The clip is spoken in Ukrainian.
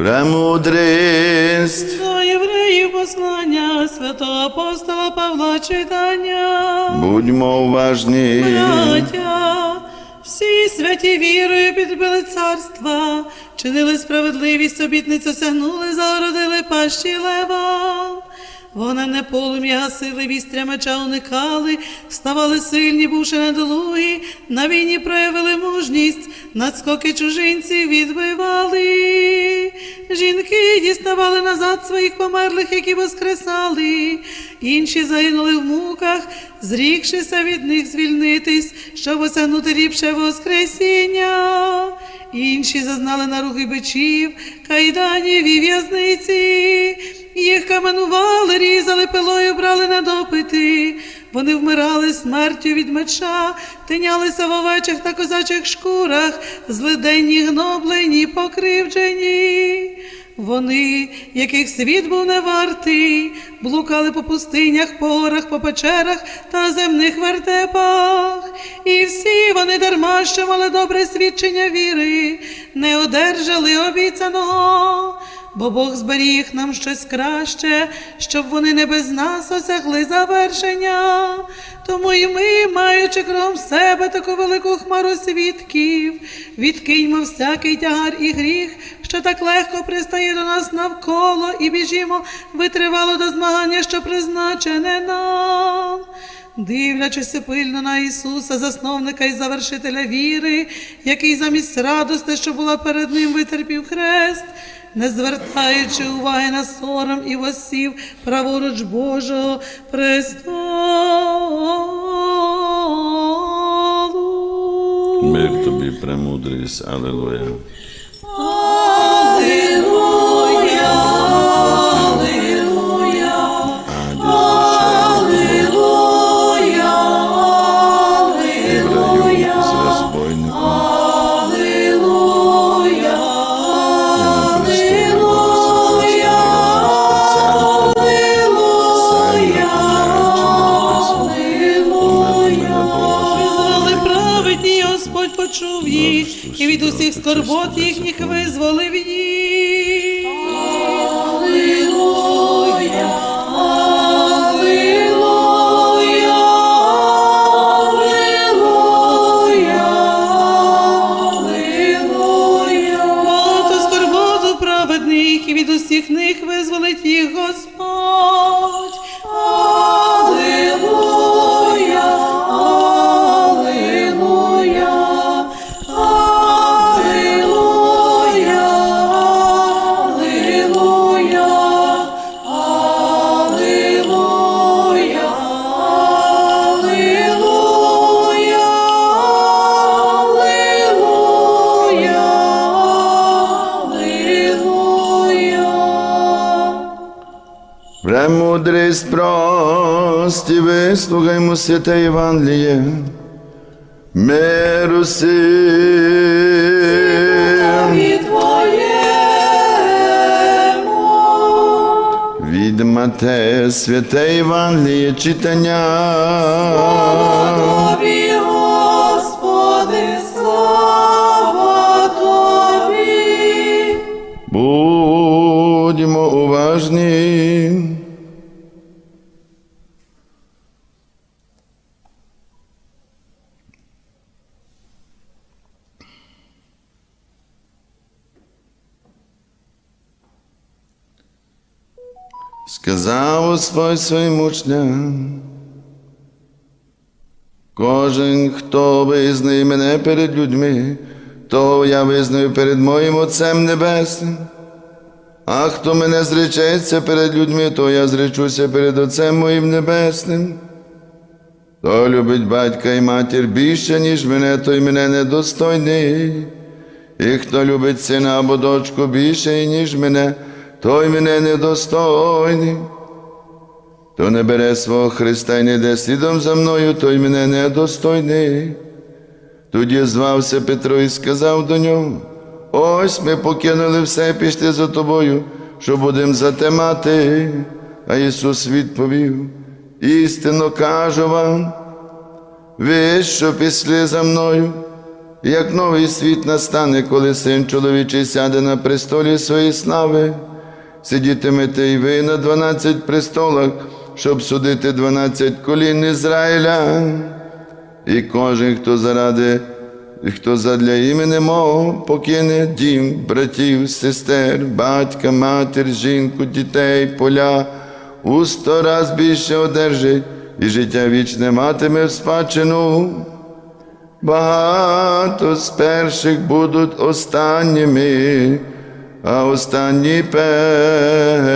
Премудрість. До євреїв послання святого апостола Павла читання. Будьмо уважні. Браття, всі святі вірою підбили царства, чинили справедливість, обітницю сягнули, зародили пащі лева. Вони не полум'я гасили, вістря меча уникали, ставали сильні, бувши недолугі, на війні проявили мужність, надскоки чужинців відбивали. Жінки діставали назад своїх померлих, які воскресали, інші загинули в муках, зрікшися від них звільнитись, щоб осягнути ліпше воскресіння. Інші зазнали наруги бичів, кайданів і в'язниці. Їх каменували, різали пилою, брали на допити. Вони вмирали смертю від меча, тинялися в овечих та козачих шкурах, злиденні, гноблені, покривджені. Вони, яких світ був не вартий, блукали по пустинях, по горах, по печерах та земних вертепах. І всі вони дарма, що мали добре свідчення віри, не одержали обіцяного. Бо Бог зберіг нам щось краще, щоб вони не без нас осягли завершення. Тому і ми, маючи кром себе таку велику хмару свідків, відкиньмо всякий тягар і гріх, що так легко пристає до нас навколо, і біжімо витривало до змагання, що призначене нам. Дивлячись пильно на Ісуса, засновника і завершителя віри, який замість радости, що була перед Ним, витерпів хрест, не звертаючи уваги на сором і восів праворуч Божого престолу. Мир тобі, премудрість. Аллилуйя. Їх, і від усіх скорбот їхніх визволив їх. Праведних, і від усіх них визволить їх Господь. Аллилуйя, Премудрість прості, вислухаймо святе Євангеліє. Миру сім. Від Матея святе Євангеліє читання. Уважні. Сказав Господь своїм учням, кожен, хто визнає мене перед людьми, того я визнаю перед моїм Отцем Небесним. А хто мене зречеться перед людьми, то я зречуся перед Отцем моїм Небесним. Хто любить батька і матір більше, ніж мене, той мене недостойний. І хто любить сина або дочку більше, ніж мене, той мене недостойний. Хто не бере свого Христа і не йде слідом за мною, той мене недостойний. Тоді звався Петро і сказав до нього: Ось ми покинули все і пішли за тобою, що будемо за те мати. А Ісус відповів: Істинно кажу вам, ви, що пішли за мною, як новий світ настане, коли син чоловічий сяде на престолі своєї слави, сидітимете й ви на дванадцять престолах, щоб судити дванадцять колін Ізраїля. І кожен, хто заради, і хто задля імені мого покине дім, братів, сестер, батька, матір, жінку, дітей, поля, у сто раз більше одержить, і життя вічне матиме в спадщину. Багато з перших будуть останніми, а останні першими.